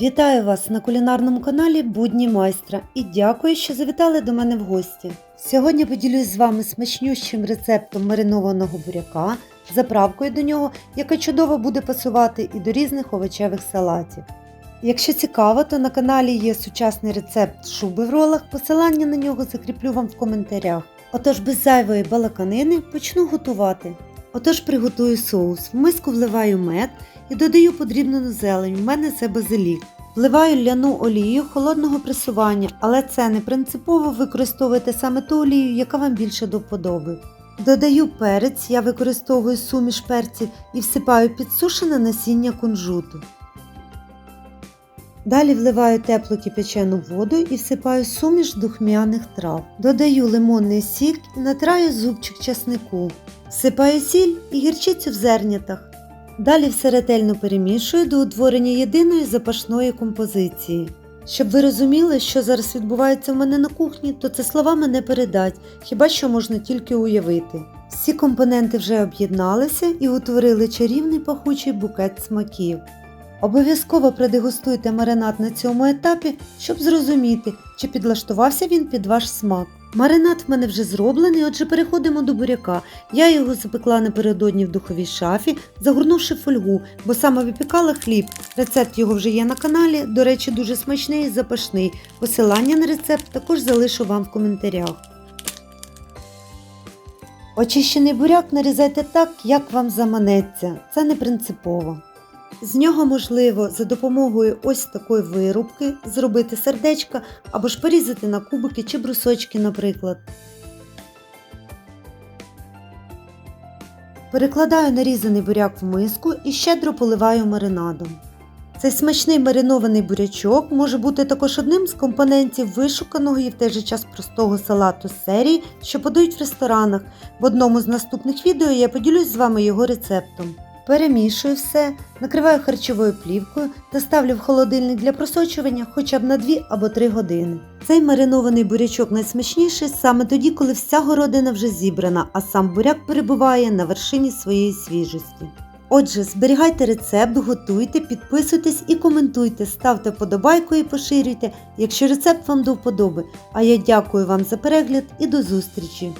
Вітаю вас на кулінарному каналі Будні майстра і дякую, що завітали до мене в гості. Сьогодні поділюсь з вами смачнющим рецептом маринованого буряка, заправкою до нього, яка чудово буде пасувати і до різних овочевих салатів. Якщо цікаво, то на каналі є сучасний рецепт шуби в ролах, посилання на нього закріплю вам в коментарях. Отож, без зайвої балаканини почну готувати. Отож, приготую соус. В миску вливаю мед і додаю подрібнену зелень. У мене це базилік. Вливаю ляну олію холодного пресування, але це не принципово використовуйте саме ту олію, яка вам більше до вподоби. Додаю перець, я використовую суміш перців і всипаю підсушене насіння кунжуту. Далі вливаю теплу кипячену воду і всипаю суміш духмяних трав. Додаю лимонний сік і натираю зубчик часнику. Всипаю сіль і гірчицю в зернятах. Далі все ретельно перемішую до утворення єдиної запашної композиції. Щоб ви розуміли, що зараз відбувається в мене на кухні, то це словами не передать, хіба що можна тільки уявити. Всі компоненти вже об'єдналися і утворили чарівний пахучий букет смаків. Обов'язково продегустуйте маринад на цьому етапі, щоб зрозуміти, чи підлаштувався він під ваш смак. Маринад в мене вже зроблений, отже переходимо до буряка. Я його запекла напередодні в духовій шафі, загорнувши фольгу, бо саме випікала хліб. Рецепт його вже є на каналі. До речі, дуже смачний і запашний. Посилання на рецепт також залишу вам в коментарях. Очищений буряк нарізайте так, як вам заманеться. Це не принципово. З нього можливо за допомогою ось такої вирубки зробити сердечка або ж порізати на кубики чи брусочки, наприклад. Перекладаю нарізаний буряк в миску і щедро поливаю маринадом. Цей смачний маринований бурячок може бути також одним з компонентів вишуканого і в той же час простого салату з серії, що подають в ресторанах. В одному з наступних відео я поділюсь з вами його рецептом. Перемішую все, накриваю харчовою плівкою та ставлю в холодильник для просочування хоча б на 2 або 3 години. Цей маринований бурячок найсмачніший саме тоді, коли вся городина вже зібрана, а сам буряк перебуває на вершині своєї свіжості. Отже, зберігайте рецепт, готуйте, підписуйтесь і коментуйте, ставте вподобайку і поширюйте, якщо рецепт вам до вподоби. А я дякую вам за перегляд і до зустрічі!